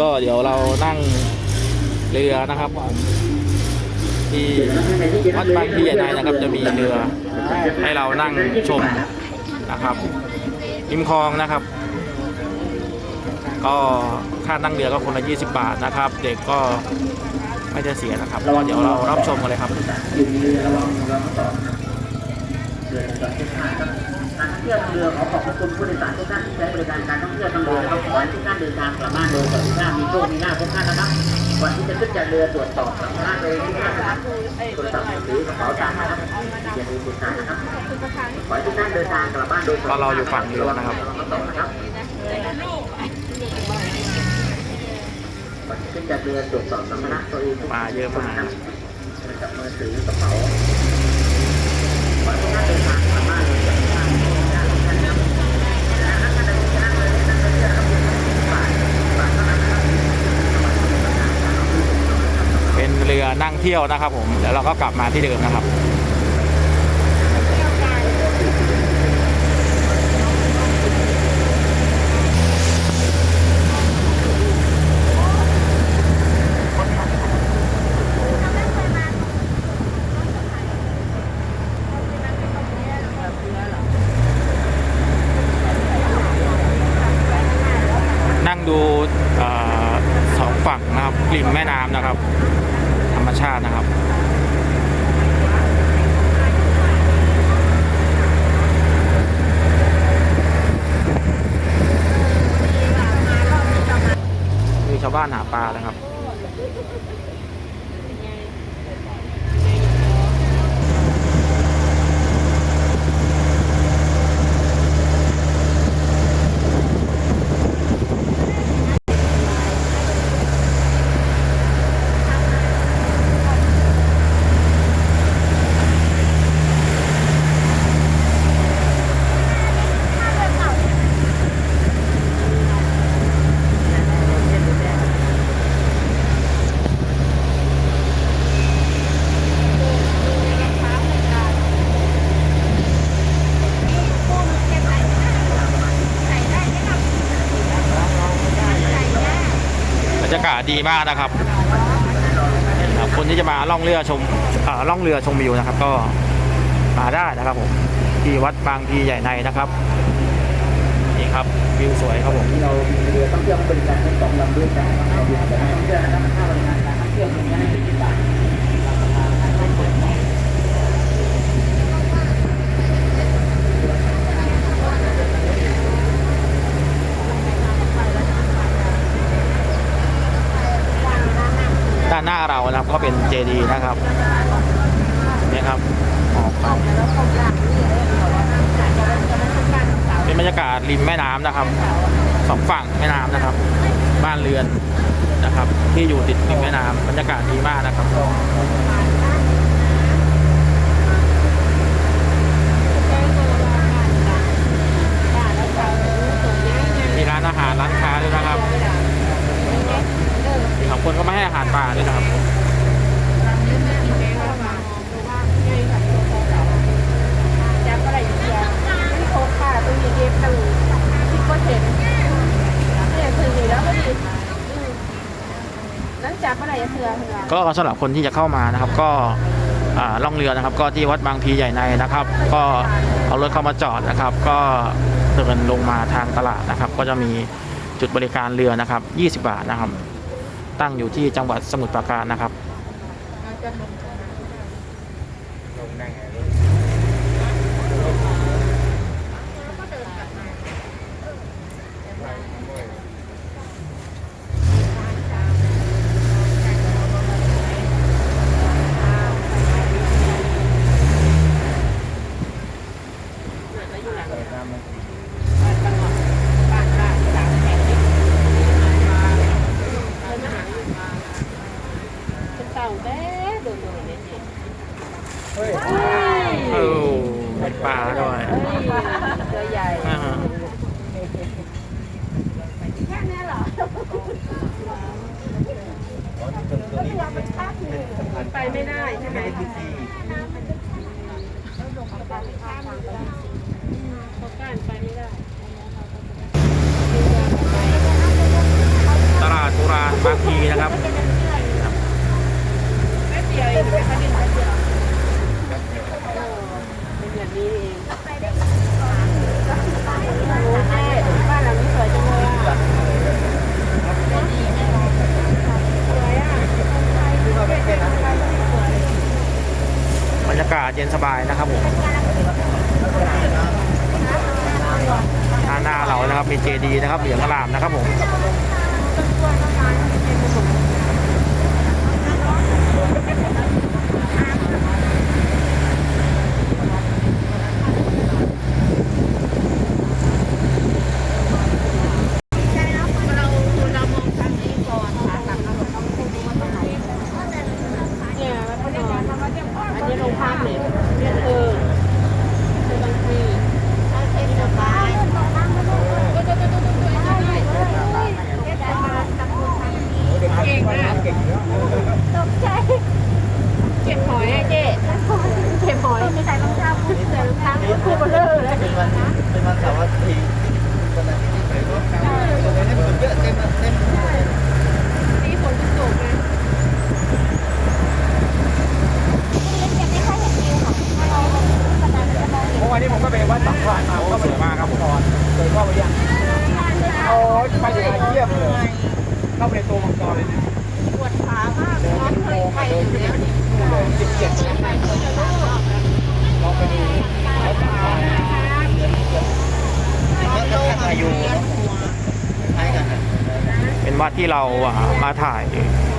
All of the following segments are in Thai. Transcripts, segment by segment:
ก็เดี๋ยวเรานั่งเรือนะครับ ที่วัดบางพลีใหญ่ในนะครับ จะมีเรือให้เรานั่งชมนะครับริมคลองนะครับ ก็ค่านั่งเรือก็คนละ 20 บาทนะครับ เด็กก็ไม่ได้เสียนะครับก็เดี๋ยวเรารับชมกันเลยครับ การท่องเที่ยวทางเรือขอขอบพระคุณผู้โดยสารทุกท่านที่ใช้บริการการท่องเที่ยวทางเรือครับขอให้ทุกท่านเดินทางกลับบ้านโดยสวัสดิภาพมีโชคมีลาภทุกท่านนะครับก่อนที่จะขึ้นจากเรือตรวจสอบสัมภาระเลยทุกท่านนะครับโทรศัพท์มือถือกระเป๋าตังค์นะครับอย่าลืมติดตามนะครับขอให้ทุกท่านเดินทางกลับบ้านโดยสวัสดิภาพเราอยู่ฝั่งเรือนะครับวังต่อนะครับก่อนที่ขึ้นจากเรือตรวจสอบสัมภาระตัวเองทุกปลาเยอะมากนะครับมือถือกระเป๋าขอให้ทุกท่านเดินทางกลับบ้านโดยสวัสดิภาพทุกท่านนะครับและท่านใดที่จะนั่งเรือเล่นนั่งเรือนะครับบาทบาทเท่านั้นนะครับ เป็นเรือนั่ง เที่ยวนะครับผมแล้วเราก็กลับมาที่เดิมนะครับ นั่งดูเอ่อสองฝั่งนะครับริมแม่น้ำนะครับ ธรรมชาตินะครับ มีชาวบ้านหาปลานะครับ บรรยากาศ ดีมากนะครับ คนที่จะมาล่องเรือชมอล่องเรือชมวิวนะครับ ก็มาได้นะครับผมที่วัดบางพีใหญ่ในนะครับนี่ครับวิวสวยครับผมเราเรือต้องเที่ยวบริการทั้งสองลำด้วยกันเราอยู่กับนักท่องเที่ยวนะครับค่าบริการการท่องเที่ยวเป็นยี่สิบบา หน้าเรานะครับก็เป็นเจดีนะครับนี่ครับออกไปเป็นบรรยากาศริมแม่น้ำนะครับสองฝั่งแม่น้ำนะครับ บ้านเรือนนะครับ ที่อยู่ติดริมแม่น้ำบรรยากาศดีมากนะครับมีร้านอาหารร้านค้าด้วยนะครับ บางคนก็ไม่ให้อาหารปลาด้วยนะครับจับอะไรอยู่เดียวไม่โทรค่ะตรงนี้เย็บกันที่ก็เห็นเนี่ยคืออยู่แล้วก็ดีนั่นจับอะไรอย่าเถื่อเถื่อก็สำหรับคนที่จะเข้ามานะครับ ก็อ่าล่องเรือนะครับ ก็ที่วัดบางพลีใหญ่ในนะครับ ก็เอารถเข้ามาจอดนะครับ ก็เดินลงมาทางตลาดนะครับ ก็จะมีจุดบริการเรือนะครับ 20 บาทนะครับ ตั้งอยู่ที่จังหวัดสมุทรปราการนะครับ ต่าแด้โดนเลยเนี่ยเออเป็นปลาด้วยตัวใหญ่อ่าฮะแค่นี้เหรอไปไม่ได้ใช่ไหมเขากั้นไปไม่ได้ ตลาด นะครับ แป๊บเดียวเองเห็นไหมคะดินแป๊บเดียวเออเป็นแบบนี้เองโอ้แม่บ้านหลังนี้สวยจังเลยอะสวยอะ บรรยากาศ เย็นสบายนะครับผมทานหน้าเรานะครับมีเจดีนะครับเหลืองอลามนะครับผม เราเรามองทางนี้ก่อนค่ะกลับมาเราต้องดูว่าตรงไหนเนี่ยมันเป็นอั นนี้ลงภาพเนี่ยเรียกเออคือบางทีถ้าเช็คสบายก็จะจะจะจะจะได้เก่งอะตกใจเก็บหอยอะเจ๊เก็บหอยใส่รองเท้าใส่รองเท้าคู่เบลเลอร์เลยเป็นวันเป็นวันเสาร์อาทิตย์วันอาทิตย์ที่ใส่รถตรงนี้ฝนเยอะเต็มเต็ม สีฝนจะตกนะ เมื่อ วานนี้ผมก็ไปวัดสังขารมาก็สวยมากครับผมเคยเข้าไปยังโอ้ยไปเยี่ยมเลยเข้าไปในตัวมังกรเลยนะปวดขามากร้อนเคยไปอยู่แล้วนี่เลยสิบเจ็ดไปคนจะรอบรอบนะลองไปดูวัดสังขารแล้วก็อายุคล้ายกันนะเป็นวัดที่เราอ่ามาถ่าย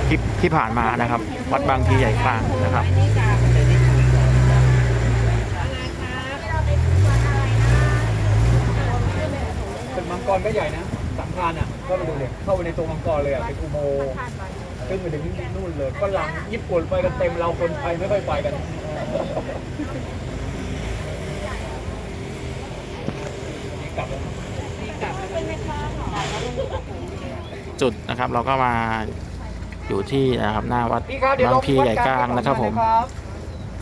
คลิปที่ผ่านมานะครับ วัดบางพีใหญ่กลางนะครับ อันนี้กับอะไรครับเป็นมังกรก็ใหญ่นะสังขารอะก็ไปดูเลยเข้าไปในตัวมังกรเลยอะเป็นอุโมงค์ขึ้นไปถึงนู่นเลยฝรั่งญี่ปุ่นไปกันเต็มเราคนไทยไม่ค่อยไปกันกลับแล้วจุดนะครับเราก็มาอยู่ที่นะครับหน้าวัดพี่ครับเดี๋ยวบาลงงพีใหญ่กลางนะครับผม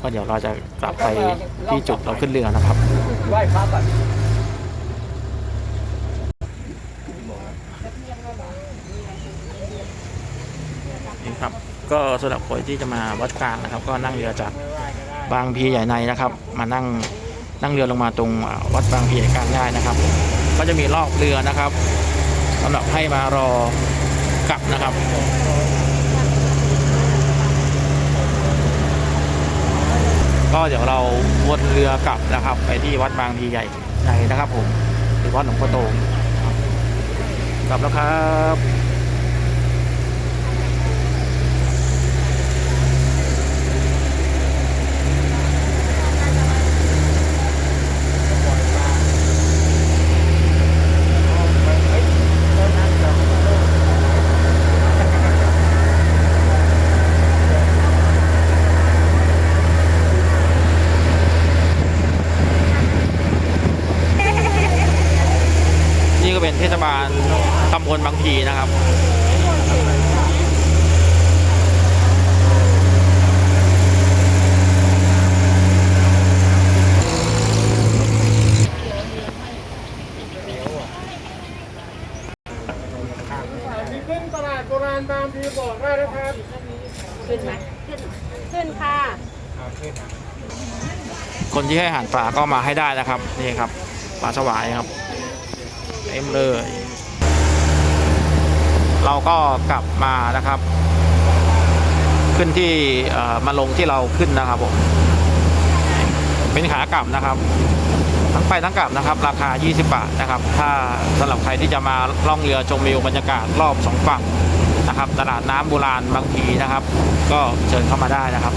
ก็เดี๋ยวเราจะกลับไปที่จุดเราขึ้นเรือนะครับไหว้พระก่อนนี่ครับ ก็สำหรับคนที่จะมาวัดกลางนะครับ ก็นั่งเรือจากบางพีใหญ่ในนะครับ มานั่งนั่งเรือลงมาตรงวัดบางพีใหญ่กลางได้นะครับ ก็จะมีรอบเรือนะครับสำหรับให้มารอกลับนะครับก็เดี๋ยวเราวนเรือกลับนะครับ ไปที่วัดบางพีใหญ่ในนะครับ ผมหรือวัดหลวงพ่อโตกลับแล้วครับ เป็นเทศบาลตำบลบางพีนะครับมีขึ้นตลาดโบราณบางพีบอกได้นะครับ ขึ้นไหมขึ้นขึ้นค่ะ คนที่ให้อาหารปลาก็มาให้ได้นะครับ นี่ครับปลาสวายครับ เต็มเลย เราก็กลับมานะครับ ขึ้นที่มาลงที่เราขึ้นนะครับผมเป็นขากลับนะครับ ทั้งไปทั้งกลับนะครับ ราคา 20 บาทนะครับ ถ้าสำหรับใครที่จะมาล่องเรือชมวิวบรรยากาศรอบสองฝั่งนะครับ ตลาดน้ำโบราณบางพีนะครับ ก็เชิญเข้ามาได้นะครับ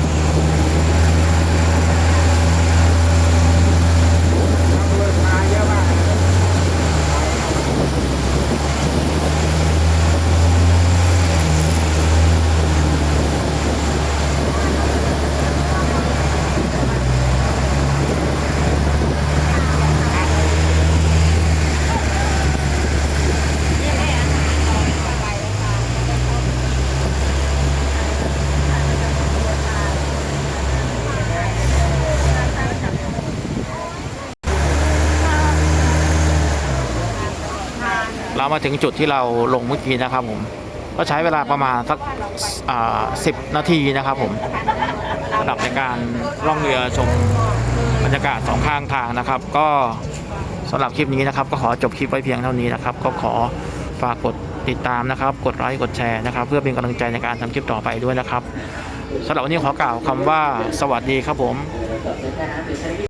มาถึงจุดที่เราลงเมื่อกี้นะครับผมก็ใช้เวลาประมาณสักสิบนาทีนะครับผมสำหรับในการล่องเรือชมบรรยากาศสองข้างทางนะครับ ก็สำหรับคลิปนี้นะครับ ก็ขอจบคลิปไว้เพียงเท่านี้นะครับ ก็ขอฝากกดติดตามนะครับ กดไลค์กดแชร์นะครับ เพื่อเป็นกำลังใจในการทำคลิปต่อไปด้วยนะครับสำหรับวันนี้ขอกล่าวคำว่าสวัสดีครับผม